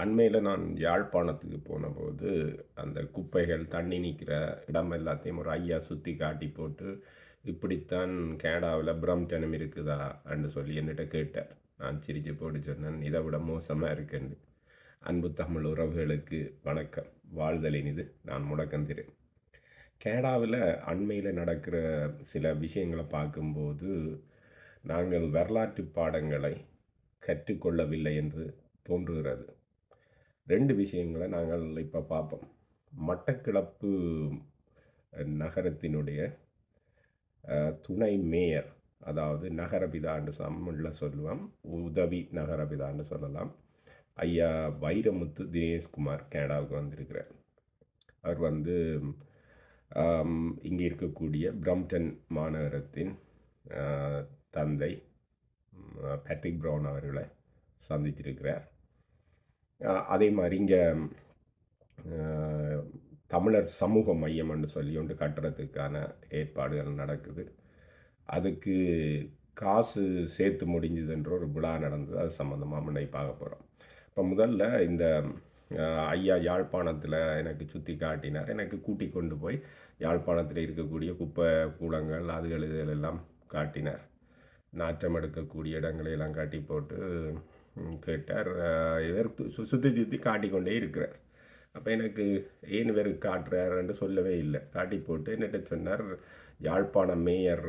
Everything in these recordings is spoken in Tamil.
அண்மையில் நான் யாழ்ப்பாணத்துக்கு போனபோது அந்த குப்பைகள் தண்ணி நிற்கிற இடம் எல்லாத்தையும் ஒரு ஐயா சுற்றி காட்டி போட்டு இப்படித்தான் கேடாவில் பிரம்டனம் இருக்குதா? அப்படின்னு சொல்லி என்கிட்ட கேட்டார். நான் சிரிச்சு போட்டு சொன்னேன் இதை விட மோசமாக இருக்குன்னு. அன்பு தமிழ் உறவுகளுக்கு வணக்கம். வாழ்தலின் இது. நான் முடக்கந்திரு கேடாவில் அண்மையில் நடக்கிற சில விஷயங்களை பார்க்கும்போது நாங்கள் வரலாற்று பாடங்களை கற்றுக்கொள்ளவில்லை என்று தோன்றுகிறது. ரெண்டு விஷயங்களை நாங்கள் இப்போ பார்ப்போம் மட்டக்கிளப்பு நகரத்தினுடைய துணை மேயர் அதாவது நகரபிதான்னு தமிழில் சொல்லுவோம் உதவி நகரபிதான்னு சொல்லலாம் ஐயா வைரமுத்து தினேஷ்குமார் கனடாவுக்கு வந்திருக்கிறார். அவர் வந்து இங்கே இருக்கக்கூடிய பிரம்டன் மாநகரத்தின் தந்தை பேட்ரிக் ப்ரௌன் அவர்களை சந்திச்சிருக்கிறார். அதே மாதிரி இங்கே தமிழர் சமூக மையம்னு சொல்லி ஒன்று கட்டுறதுக்கான ஏற்பாடுகள் நடக்குது. அதுக்கு காசு சேர்த்து முடிஞ்சதுன்ற ஒரு விழா நடந்தது. அது சம்மந்தமாக முன்னே பார்க்க போகிறோம் இப்போ முதல்ல இந்த ஐயா யாழ்ப்பாணத்தில் எனக்கு சுற்றி காட்டினார். எனக்கு கூட்டி கொண்டு போய் யாழ்ப்பாணத்தில் இருக்கக்கூடிய குப்பை கூடங்கள் அதுகள் இதுகள் எல்லாம் காட்டினார். நாற்றம் எடுக்கக்கூடிய இடங்களை எல்லாம் காட்டி போட்டு கேட்டார். இவர் சு- சுற்றி சுற்றி காட்டிக்கொண்டே இருக்கிறார். அப்போ எனக்கு ஏன் இவர் காட்டுறாருன்னு சொல்லவே இல்லை. காட்டி போட்டு என்னட்ட சொன்னார் யாழ்ப்பாண மேயர்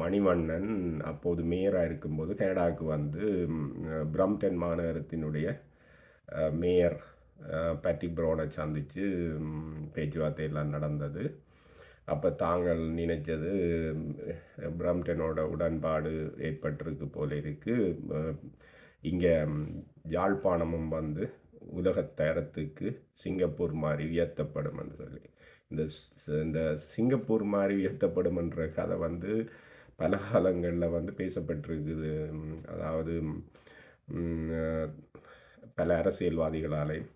மணிவண்ணன் அப்போது மேயராக இருக்கும்போது கனடாவுக்கு வந்து பிரம்டன் மாநகரத்தினுடைய மேயர் பேட்ரிக் ப்ரௌனை சந்தித்து பேச்சுவார்த்தையெல்லாம் பேச்சுவார்த்தை எல்லாம் நடந்தது. அப்போ தாங்கள் நினைச்சது பிரம்டனோட உடன்பாடு ஏற்பட்டிருக்கு போல இருக்குது இங்கே யாழ்ப்பாணமும் வந்து உலகத் தரத்துக்கு சிங்கப்பூர் மாதிரி உயர்த்தப்படும் என்று சொல்லி. இந்த ஸ்- இந்த சிங்கப்பூர் மாதிரி உயர்த்தப்படும்ன்ற கதை வந்து பல காலங்களில் வந்து பேசப்பட்டிருக்குது. அதாவது பல அரசியல்வாதிகளாலே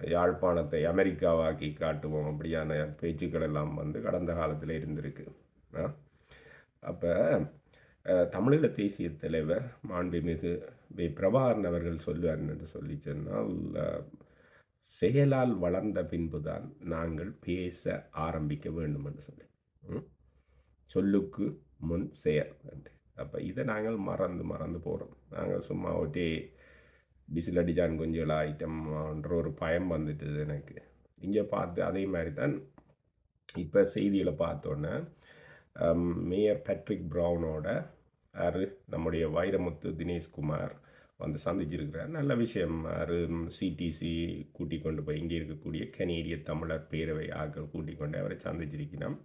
யாழ்ப்பாணத்தை அமெரிக்காவாக்கி காட்டுவோம் அப்படியான பேச்சுக்கள் எல்லாம் வந்து கடந்த காலத்தில் இருந்திருக்கு. ஆ அப்போ தமிழீழ தேசிய தலைவர் மாண்புமிகு வே. பிரபாகரன் அவர்கள் சொல்லுவார் என்று சொல்லி சொன்னால் செயலால் வளர்ந்த பின்புதான் நாங்கள் பேச ஆரம்பிக்க வேண்டும் என்று சொல்லி. சொல்லுக்கு முன் செயல் என்று. அப்போ இதை நாங்கள் மறந்து மறந்து போகிறோம் நாங்கள் சும்மா ஒட்டி பிசில் அடிச்சான் கொஞ்சம் ஐட்டம்ன்ற ஒரு பயம் வந்துட்டுது எனக்கு. இங்கே பார்த்து அதே மாதிரி தான் இப்போ செய்தியில் பார்த்தோன்னே மேயர் பேட்ரிக் ப்ரௌனோட அரு நம்முடைய வைரமுத்து தினேஷ்குமார் வந்து சந்திச்சிருக்கிறார். நல்ல விஷயம். அரு சிடிசி கூட்டி கொண்டு போய் இங்கே இருக்கக்கூடிய கனேடிய தமிழர் பேரவை ஆக்கள் கூட்டி கொண்டு அவரை சந்திச்சிருக்கிறோம்.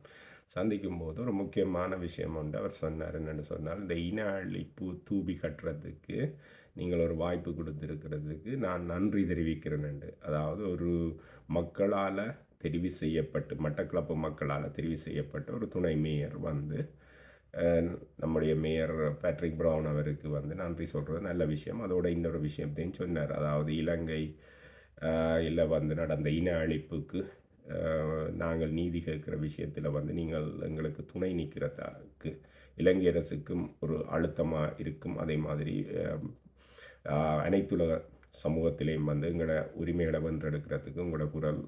சந்திக்கும் போது ஒரு முக்கியமான விஷயம் உண்டு அவர் சொன்னார். என்னென்னு சொன்னால் இந்த இன அழிப்பு தூபி கட்டுறதுக்கு நீங்கள் ஒரு வாய்ப்பு கொடுத்துருக்கிறதுக்கு நான் நன்றி தெரிவிக்கிறேன் என்று. அதாவது ஒரு மக்களால் தெரிவு செய்யப்பட்டு மட்டக்களப்பு மக்களால் தெரிவு செய்யப்பட்ட ஒரு துணை மேயர் வந்து நம்முடைய மேயர் பேட்ரிக் ப்ரவுன் அவருக்கு வந்து நன்றி சொல்கிறது நல்ல விஷயம். அதோட இன்னொரு விஷயத்தையும் சொன்னார். அதாவது இலங்கை இல்லை வந்து நடந்த இன அழிப்புக்கு நாங்கள் நீதி கேட்குற விஷயத்தில் வந்து நீங்கள் எங்களுக்கு துணை நிற்கிறதாக்கு இலங்கை அரசுக்கும் ஒரு அழுத்தமாக இருக்கும். அதே மாதிரி அனைத்துலக சமூகத்திலையும் வந்து எங்களோட உரிமைகளை வென்றெடுக்கிறதுக்கு உங்களோட குரல்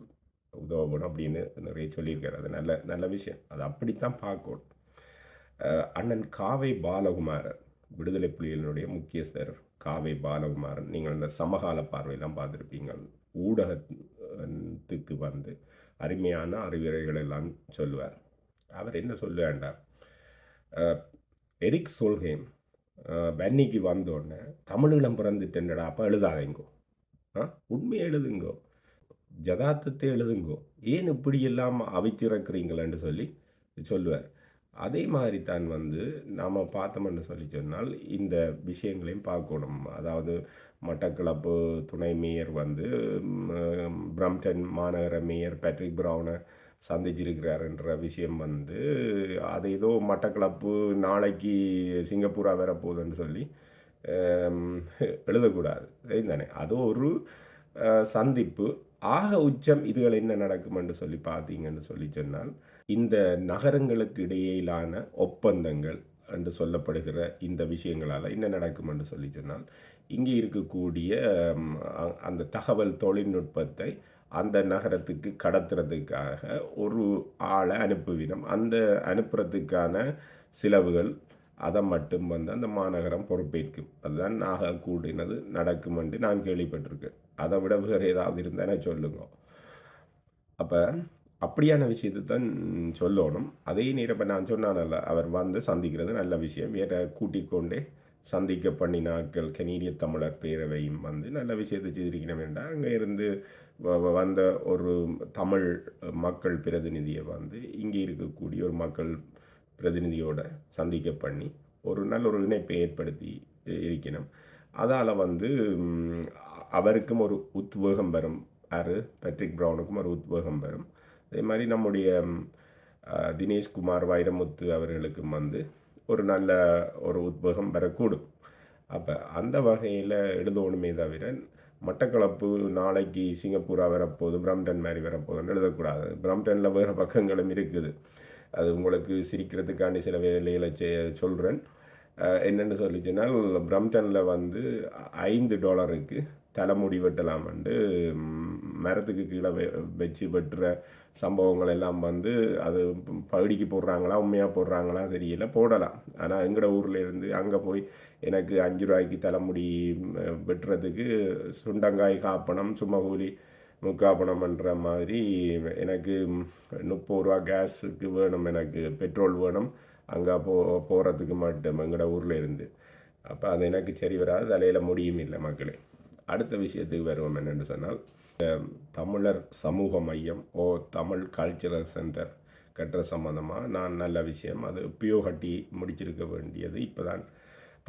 உதவணும் அப்படின்னு நிறைய சொல்லியிருக்காரு. அது நல்ல நல்ல விஷயம். அது அப்படித்தான் பார்க்கணும். அண்ணன் காவை பாலகுமாரன் விடுதலை புலிகளினுடைய முக்கியஸ்தர் காவை பாலகுமாரன். நீங்கள் இந்த சமகால பார்வையெல்லாம் பார்த்துருப்பீங்க. ஊடகத்துக்கு வந்து அருமையான அறிவுரைகள் எல்லாம் சொல்லுவார். அவர் என்ன சொல்லுவேண்டாம் எரிக் சொல்கேன் பென்னிக்கு வந்தோடனே தமிழீழம் பிறந்துட்டேன்டா அப்போ எழுதாதீங்கோ. ஆ உண்மையை எழுதுங்கோ. ஜதார்த்தத்தை எழுதுங்கோ. ஏன் இப்படியெல்லாம் அவிச்சிறக்கிறீங்களேன்னு சொல்லி சொல்லுவார். அதே மாதிரி தான் வந்து நாம் பார்த்தோம்னு சொல்லி சொன்னால் இந்த விஷயங்களையும் பார்க்கணும். அதாவது மட்டக்களப்பு துணை மேயர் வந்து பிரம்டன் மாநகர மேயர் பேட்ரிக் ப்ரௌனை சந்திச்சிருக்கிறாருன்ற விஷயம் வந்து அது ஏதோ மட்டக்களப்பு நாளைக்கு சிங்கப்பூராக வரப்போகுதுன்னு சொல்லி எழுதக்கூடாது. சரிதானே? அது ஒரு சந்திப்பு. ஆக உச்சம் இதுகள் என்ன நடக்குமென்று சொல்லி பார்த்தீங்கன்னு சொல்லி சொன்னால் இந்த நகரங்களுக்கு இடையிலான ஒப்பந்தங்கள் என்று சொல்லப்படுகிற இந்த விஷயங்களால் என்ன நடக்கும் என்று சொல்லி சொன்னால் இங்கே இருக்கக்கூடிய அந்த தகவல் தொழில்நுட்பத்தை அந்த நகரத்துக்கு கடத்துறதுக்காக ஒரு ஆளை அனுப்புவினம். அந்த அனுப்புறதுக்கான செலவுகள் அதை மட்டும் வந்து அந்த மாநகரம் பொறுப்பேற்கும். அதுதான் நாக கூடினது நடக்கும் என்று நான் கேள்விப்பட்டிருக்கேன். அதை விட வேறு ஏதாவது இருந்தால் சொல்லுங்க. அப்போ அப்படியான விஷயத்தை தான் சொல்லணும். அதே நேரம் இப்போ நான் சொன்னானல்ல அவர் வந்து சந்திக்கிறது நல்ல விஷயம். வேற கூட்டிக் கொண்டே சந்திக்க பண்ணினாக்கள் கனீடிய தமிழர் பேரவையும் வந்து நல்ல விஷயத்தை செய்திருக்கணும் என்றால் அங்கே இருந்து வ- வந்த ஒரு தமிழ் மக்கள் பிரதிநிதியை வந்து இங்கே இருக்கக்கூடிய ஒரு மக்கள் பிரதிநிதியோட சந்திக்க பண்ணி ஒரு நல்ல ஒரு இணைப்பை ஏற்படுத்தி இருக்கணும். அதால் வந்து அவருக்கும் ஒரு உத்வேகம் வரும். யார் பேட்ரிக் ப்ரௌனுக்கும் ஒரு உத்வேகம் வரும். அதே மாதிரி நம்முடைய தினேஷ்குமார் வைரமுத்து அவர்களுக்கும் வந்து ஒரு நல்ல ஒரு உத்வேகம் வரக்கூடும். அப்போ அந்த வகையில் எழுதணுமே தவிர மட்டக்களப்பு நாளைக்கு சிங்கப்பூராக வரப்போகுது பிரம்டன் மாதிரி வரப்போகுதுன்னு எழுதக்கூடாது. பிரம்டனில் வேறு பக்கங்களும் இருக்குது. அது உங்களுக்கு சிரிக்கிறதுக்காண்டி சில வேலைகளை செ சொல்கிறேன் என்னென்னு சொல்லிச்சுனால் பிரம்டனில் வந்து ஐந்து டாலருக்கு தலைமுடி வெட்டலாம் வந்து மரத்துக்கு கீழே வெ- வச்சு வெட்டுற சம்பவங்கள் எல்லாம் வந்து அது பகுடிக்கு போடுறாங்களா உண்மையாக போடுறாங்களா தெரியல போடலாம். ஆனால் எங்களோட ஊரில் இருந்து அங்கே போய் எனக்கு அஞ்சு ரூபாய்க்கு தலைமுடி வெட்டுறதுக்கு சுண்டங்காய் காப்பணம் சும்மா கூலி முக்காப்பணம்ன்ற மாதிரி எனக்கு முப்பது ரூபா கேஸுக்கு வேணும் எனக்கு பெட்ரோல் வேணும். அங்கே போ போகிறதுக்கு மட்டும் எங்களோட ஊரில் இருந்து. அப்போ அது எனக்கு சரி வராது தலையில் முடியும் இல்லை மக்களே. அடுத்த விஷயத்துக்கு வருவோம் என்னென்னு சொன்னால் தமிழர் சமூக மையம் ஓ தமிழ் கல்ச்சுரல் சென்டர் கட்டுற சம்மந்தமாக நான் நல்ல விஷயம். அது பியோ கட்டி முடிச்சிருக்க வேண்டியது இப்போ தான்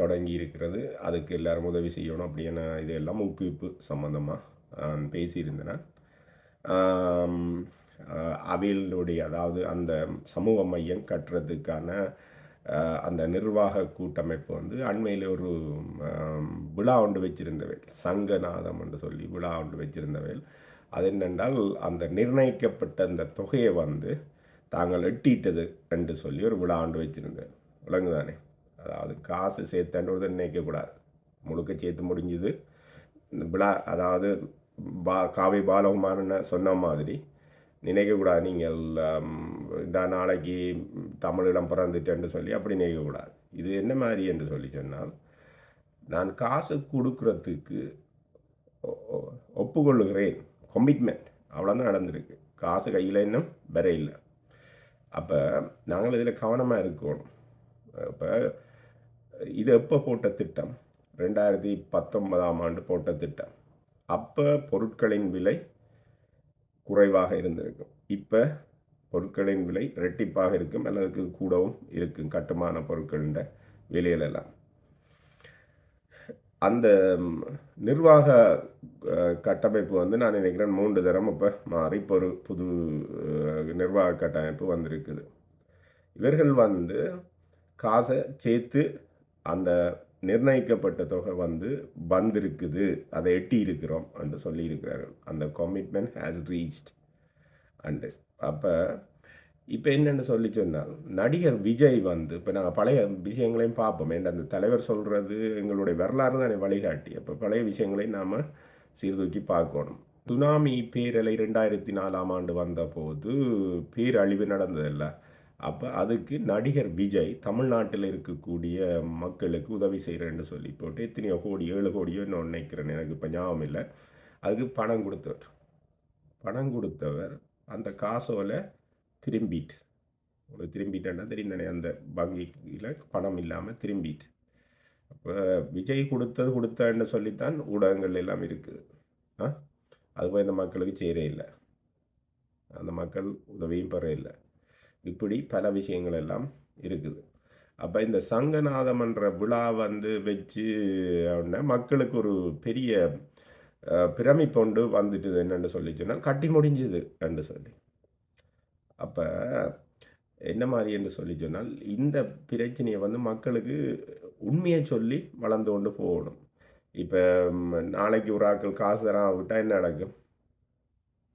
தொடங்கி இருக்கிறது. அதுக்கு எல்லாரும் உதவி செய்யணும் அப்படியான இதெல்லாம் ஊக்குவிப்பு சம்மந்தமாக பேசியிருந்தனர். பேசியிருந்தேன் அவையிலுடைய அதாவது அந்த சமூக மையம் கட்டுறதுக்கான அந்த நிர்வாக கூட்டமைப்பு வந்து அண்மையில் ஒரு விழா ஒன்று வச்சிருந்தவள் சங்கநாதம் என்று சொல்லி விழா ஒன்று வச்சிருந்தவள் அது என்னென்றால் அந்த நிர்ணயிக்கப்பட்ட அந்த தொகையை வந்து தாங்கள் எட்டிட்டது என்று சொல்லி ஒரு விழா ஒன்று வச்சுருந்தேன் விளங்குதானே? அதாவது காசு சேர்த்தன்றதை நினைக்கக்கூடாது. முழுக்க சேர்த்து முடிஞ்சுது. இந்த விழா அதாவது பா காவி பாலகுமாரன் சொன்ன மாதிரி நினைக்கக்கூடாது. நீங்கள் நான் இந்த நாளைக்கு தமிழிடம் பிறந்துட்டேன்னு சொல்லி அப்படி நினைக்கக்கூடாது. இது என்ன மாதிரி என்று சொல்லி சொன்னால் நான் காசு கொடுக்கறதுக்கு ஒப்புக்கொள்ளுகிறேன். கொமிட்மெண்ட் அவ்வளோதான் நடந்திருக்கு. காசு கையில் இன்னும் வர இல்லை. அப்போ நாங்கள் இதில் கவனமாக இருக்கணும். இப்போ இது எப்போ போட்ட திட்டம்? ரெண்டாயிரத்தி பத்தொன்பதாம் ஆண்டு போட்ட திட்டம். அப்போ பொருட்களின் விலை குறைவாக இருந்திருக்கும். இப்போ பொருட்களின் விலை இரட்டிப்பாக இருக்கும் அல்லது கூடவும் இருக்கும் கட்டுமான பொருட்களின் விலையிலெல்லாம் அந்த நிர்வாக கட்டமைப்பு வந்து நான் நினைக்கிறேன் மூன்று தரம் இப்போ மாறி இப்போ ஒரு புது நிர்வாக கட்டமைப்பு வந்திருக்குது. இவர்கள் வந்து காசை சேர்த்து அந்த நிர்ணயிக்கப்பட்ட தொகை வந்து வந்திருக்குது. அதை எட்டி இருக்கிறோம் என்று சொல்லியிருக்கிறார்கள். அந்த கமிட்மெண்ட் ஹேஸ் ரீச்ட் அண்டு அப்போ இப்போ என்னென்னு சொல்லி சொன்னால் நடிகர் விஜய் வந்து இப்போ நாங்கள் பழைய விஷயங்களையும் பார்ப்போம். ஏன்னா அந்த தலைவர் சொல்கிறது எங்களுடைய வரலாறு தானே வழிகாட்டி. அப்போ பழைய விஷயங்களையும் நாம் சீர்தூக்கி பார்க்கணும். சுனாமி பேரலை ரெண்டாயிரத்தி நாலாம் ஆண்டு வந்தபோது பேரழிவு நடந்ததில்ல. அப்போ அதுக்கு நடிகர் விஜய் தமிழ்நாட்டில் இருக்கக்கூடிய மக்களுக்கு உதவி செய்கிறேன்னு சொல்லி போட்டு எத்தனையோ கோடி ஏழு கோடியோ நான் நினைக்கிறேன். எனக்கு இப்போ ஞாபகம் இல்லை. அதுக்கு பணம் கொடுத்தவர். பணம் கொடுத்தவர் அந்த காசோல திரும்பிட்டு. ஒரு திரும்பிட்டேன்னா தெரியும் அந்த வங்கியில் பணம் இல்லாமல் திரும்பிட்டு. அப்போ விஜய் கொடுத்தது கொடுத்தேன்னு சொல்லித்தான் ஊடகங்கள் எல்லாம் இருக்குது. ஆ? அது போய் இந்த மக்களுக்கு சேர இல்லை. அந்த மக்கள் உதவியும் பெற இல்லை. இப்படி பல விஷயங்கள் எல்லாம் இருக்குது. அப்போ இந்த சங்கநாதமன்ற விழா வந்து வச்சு அப்படின்னா மக்களுக்கு ஒரு பெரிய பிரமிப்பொண்டு வந்துட்டுது என்னென்னு சொல்லி சொன்னால் கட்டி முடிஞ்சுது என்று சொல்லி. அப்போ என்ன மாதிரி என்று சொல்லி சொன்னால் இந்த பிரச்சனையை வந்து மக்களுக்கு உண்மையை சொல்லி வளர்ந்து கொண்டு போகணும். இப்போ நாளைக்கு ஒரு ஆக்கள் காசு தரான் விட்டால் என்ன நடக்கும்?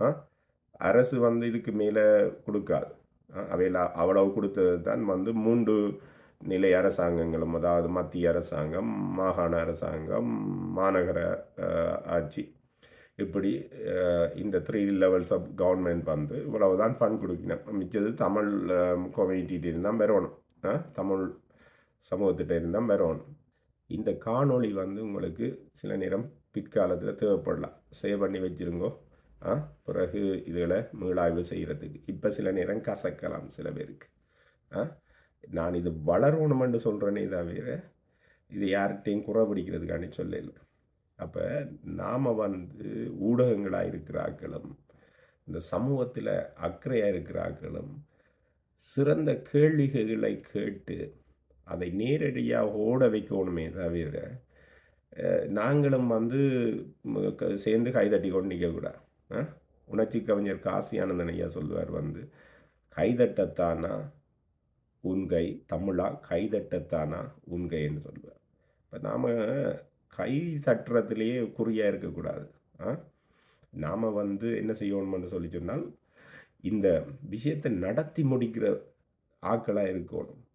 ஆ? அரசு வந்து இதுக்கு மேலே கொடுக்காது. அவையில் அவ்வளவு கொடுத்தது தான் வந்து மூன்று நிலை அரசாங்கங்களும் அதாவது மத்திய அரசாங்கம் மாகாண அரசாங்கம் மாநகர ஆட்சி. இப்படி இந்த த்ரீ லெவல்ஸ் ஆஃப் கவர்மெண்ட் வந்து இவ்வளவு தான் ஃபண்ட் கொடுக்கணும் மிச்சது தமிழ் கம்யூனிட்டிகிட்ட இருந்தால் பெறணும். ஆ? தமிழ் சமூகத்திட்ட இருந்தால் பெறணும். இந்த காணொளி வந்து உங்களுக்கு சில நேரம் பிற்காலத்தில் தேவைப்படலாம். சேவ் பண்ணி வச்சிருங்கோ. பிறகு இதில் மீளாய்வு செய்கிறதுக்கு இப்போ சில நேரம் கசக்கலாம் சில பேருக்கு. ஆ? நான் இது வளரணுமென்று சொல்கிறேனே தவிர இது யார்கிட்டையும் குறை பிடிக்கிறதுக்காண்டி சொல்லல. அப்போ நாம் வந்து ஊடகங்களாக இருக்கிறாக்களும் இந்த சமூகத்தில் அக்கறையாக இருக்கிறாக்களும் சிறந்த கேள்விகளை கேட்டு அதை நேரடியாக ஓட வைக்கணுமே தவிர நாங்களும் வந்து சேர்ந்து கைதட்டி கொண்டு நிற்கக்கூடாது உணர்ச்சி கவிஞர் காசி ஐயா சொல்லுவார் வந்து கைதட்டத்தானா உன்கை தமிழா கைதட்டத்தானா உன்கைன்னு சொல்லுவார். இப்போ நாம் கை தட்டுறதுலேயே குறியாக இருக்கக்கூடாது. ஆ? நாம் வந்து என்ன செய்யணும்னு சொல்லி சொன்னால் இந்த விஷயத்தை நடத்தி முடிக்கிற ஆக்களாக இருக்கணும்.